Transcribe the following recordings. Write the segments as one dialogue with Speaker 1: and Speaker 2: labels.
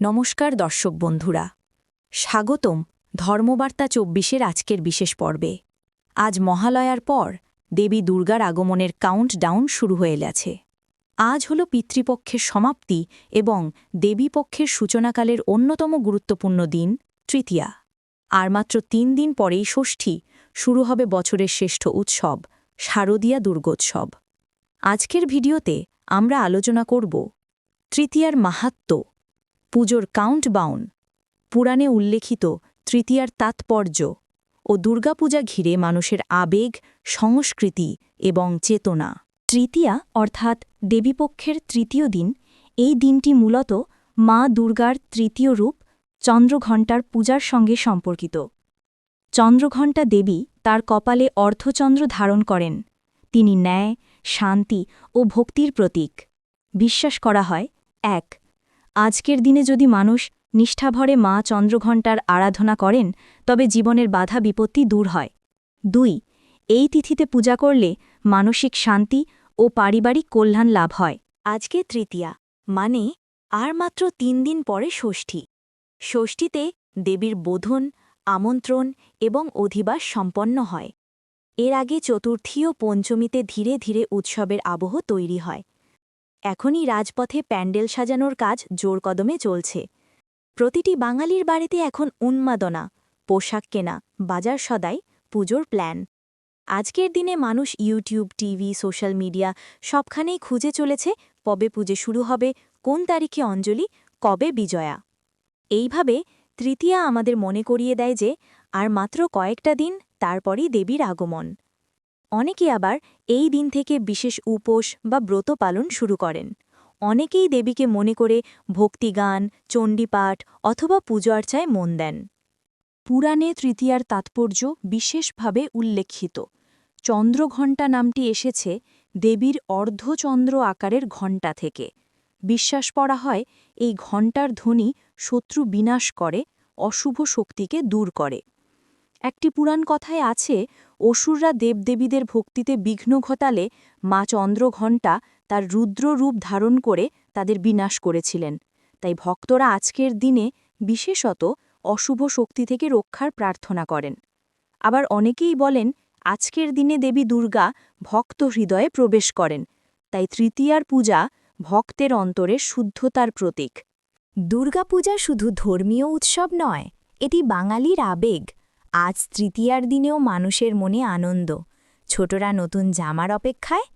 Speaker 1: নমস্কার দর্শক বন্ধুরা। স্বাগতম ধর্মবার্তা চব্বিশের আজকের বিশেষ পর্বে। আজ মহালয়ার পর দেবী দুর্গার আগমনের কাউন্ট ডাউন শুরু হয়ে গেছে। আজ হল পিতৃপক্ষের সমাপ্তি এবং দেবীপক্ষের সূচনাকালের অন্যতম গুরুত্বপূর্ণ দিন, তৃতীয়া। আর মাত্র তিন দিন পরেই ষষ্ঠী শুরু হবে বছরের শ্রেষ্ঠ উৎসব, শারদীয়া দুর্গোৎসব। আজকের ভিডিওতে আমরা আলোচনা করব তৃতীয়ার মাহাত্ম্য পুজোর কাউন্টবাউন পুরাণে উল্লেখিত তৃতীয়ার তাৎপর্য ও দুর্গাপূজা ঘিরে মানুষের আবেগ, সংস্কৃতি এবং চেতনা। তৃতীয়া, অর্থাৎ দেবীপক্ষের তৃতীয় দিন, এই দিনটি মূলত মা দুর্গার তৃতীয় রূপ, চন্দ্রঘণ্টার পূজার সঙ্গে সম্পর্কিত। চন্দ্রঘণ্টা দেবী তার কপালে অর্ধচন্দ্র ধারণ করেন। তিনি ন্যায়, শান্তি ও ভক্তির প্রতীক। বিশ্বাস করা হয়, এক আজকের দিনে যদি মানুষ নিষ্ঠাভরে মা চন্দ্রঘণ্টার আরাধনা করেন, তবে জীবনের বাধা বিপত্তি দূর হয়। দুই, এই তিথিতে পূজা করলে মানসিক শান্তি ও পারিবারিক কল্যাণ লাভ হয়। আজকে তৃতীয়া মানে আর মাত্র তিন দিন পরে ষষ্ঠী। ষষ্ঠীতে দেবীর বোধন, আমন্ত্রণ এবং অধিবাস সম্পন্ন হয়। এর আগে চতুর্থী ও পঞ্চমীতে ধীরে ধীরে উৎসবের আবহ তৈরি হয়। এখনই রাজপথে প্যান্ডেল সাজানোর কাজ জোর কদমে চলছে। প্রতিটি বাঙালির বাড়িতে এখন উন্মাদনা, পোশাক কেনা, বাজার সদাই পুজোর প্ল্যান। আজকের দিনে মানুষ ইউটিউব, টিভি, সোশ্যাল মিডিয়া সবখানেই খুঁজে চলেছে কবে পুজো শুরু হবে, কোন তারিখে অঞ্জলি, কবে বিজয়া। এইভাবে তৃতীয়া আমাদের মনে করিয়ে দেয় যে, আর মাত্র কয়েকটা দিন, তারপরই দেবীর আগমন। অনেকে আবার এই দিন থেকে বিশেষ উপোস বা ব্রত পালন শুরু করেন। অনেকেই দেবীকে মনে করে ভক্তিগান, চণ্ডীপাঠ অথবা পুজো আর্চায় মন দেন। পুরাণে তৃতীয়ার তাৎপর্য বিশেষভাবে উল্লেখিত। চন্দ্রঘণ্টা নামটি এসেছে দেবীর অর্ধচন্দ্র আকারের ঘণ্টা থেকে। বিশ্বাস করা হয় এই ঘণ্টার ধ্বনি শত্রু বিনাশ করে, অশুভ শক্তিকে দূর করে। একটি পুরাণ কথায় আছে, অসুররা দেবদেবীদের ভক্তিতে বিঘ্ন ঘটালে মা চন্দ্রঘণ্টা তার রুদ্র রূপ ধারণ করে তাদের বিনাশ করেছিলেন। তাই ভক্তরা আজকের দিনে বিশেষত অশুভ শক্তি থেকে রক্ষার প্রার্থনা করেন। আবার অনেকেই বলেন, আজকের দিনে দেবী দুর্গা ভক্ত হৃদয়ে প্রবেশ করেন, তাই তৃতীয়ার পূজা ভক্তের অন্তরে শুদ্ধতার প্রতীক। দুর্গাপূজা শুধু ধর্মীয় উৎসব নয়, এটি বাঙালির আবেগ। আজ তৃতীয়ার দিনেও মানুষের মনে আনন্দ। ছোটরা নতুন জামার অপেক্ষায়,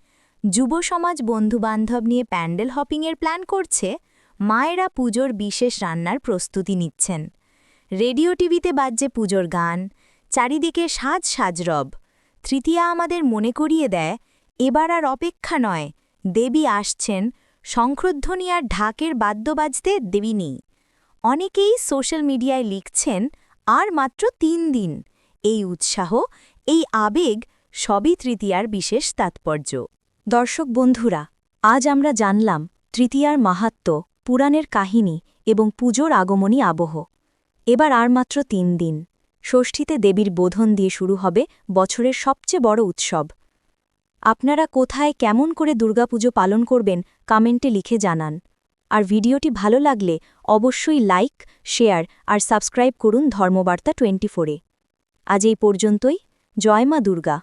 Speaker 1: যুব সমাজ বন্ধুবান্ধব নিয়ে প্যান্ডেল হপিংয়ের প্ল্যান করছে, মায়েরা পুজোর বিশেষ রান্নার প্রস্তুতি নিচ্ছেন। রেডিও টিভিতে বাজছে পুজোর গান, চারিদিকে সাজ সাজরব। তৃতীয়া আমাদের মনে করিয়ে দেয়, এবার আর অপেক্ষা নয়, দেবী আসছেন শঙ্খধ্বনি আর ঢাকের বাদ্য বাজতে দেবী নেই অনেকেই সোশ্যাল মিডিয়ায় লিখছেন আর মাত্র তিন দিন। এই উৎসাহ, এই আবেগ সবই তৃতীয়ার বিশেষ তাৎপর্য। দর্শক বন্ধুরা, আজ আমরা জানলাম তৃতীয়ার মাহাত্ম্য পুরাণের কাহিনী এবং পুজোর আগমনী আবহ। এবার আর মাত্র তিন দিন। ষষ্ঠীতে দেবীর বোধন দিয়ে শুরু হবে বছরের সবচেয়ে বড় উৎসব। আপনারা কোথায় কেমন করে দুর্গাপুজো পালন করবেন, কমেন্টে লিখে জানান। আর ভিডিওটি ভালো লাগলে অবশ্যই লাইক, শেয়ার আর সাবস্ক্রাইব করুন ধর্মবার্তা টোয়েন্টি ফোরে আজ এই পর্যন্তই। জয় মা দুর্গা।